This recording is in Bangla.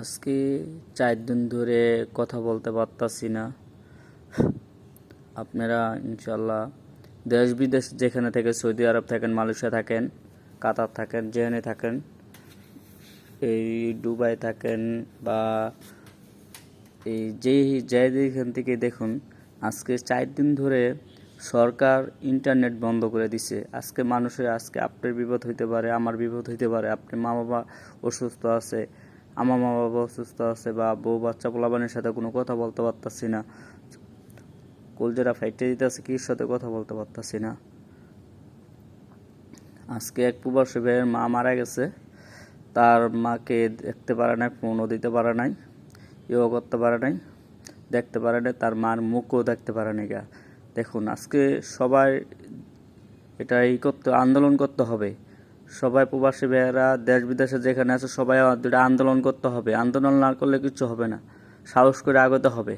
আজকে চার দিন ধরে কথা বলতে পারতাছি না। আপনারা ইনশাল্লাহ দেশ বিদেশ যেখানে থেকে সৌদি আরব থাকেন, মালয়েশিয়া থাকেন, কাতার থাকেন, যেখানে থাকেন, এই দুবাই থাকেন বা এই যেই যে যেখান থেকে দেখুন, আজকে চার দিন ধরে সরকার ইন্টারনেট বন্ধ করে দিছে। আজকে মানুষের, আজকে আপনার বিপদ হইতে পারে, আমার বিপদ হইতে পারে আপনি মা বাবা অসুস্থ আছে আমার মা বাবা অসুস্থ আছে বা বউ বাচ্চা পোলাবানের সাথে কোনো কথা বলতে পারতাছি না। কলজেরা ফাইটে দিতেছে কি সাথে কথা বলতে পারতাছি না। আজকে এক প্রবাসী ভাইয়ের মা মারা গেছে। তার মাকে দেখতে পারে নাই, ফোনও দিতে পারে নাই ইয়েও করতে পারে নাই, দেখতে পারে নাই, তার মার মুখও দেখতে পারে নাই গা। দেখুন, আজকে সবাই এটা ই করতে, আন্দোলন করতে হবে। সবাই প্রবাসী বেহারা দেশ বিদেশে যেখানে আছে, সবাই দুটা আন্দোলন করতে হবে। আন্দোলন না করলে কিছু হবে না। সাহস করে আগতে হবে।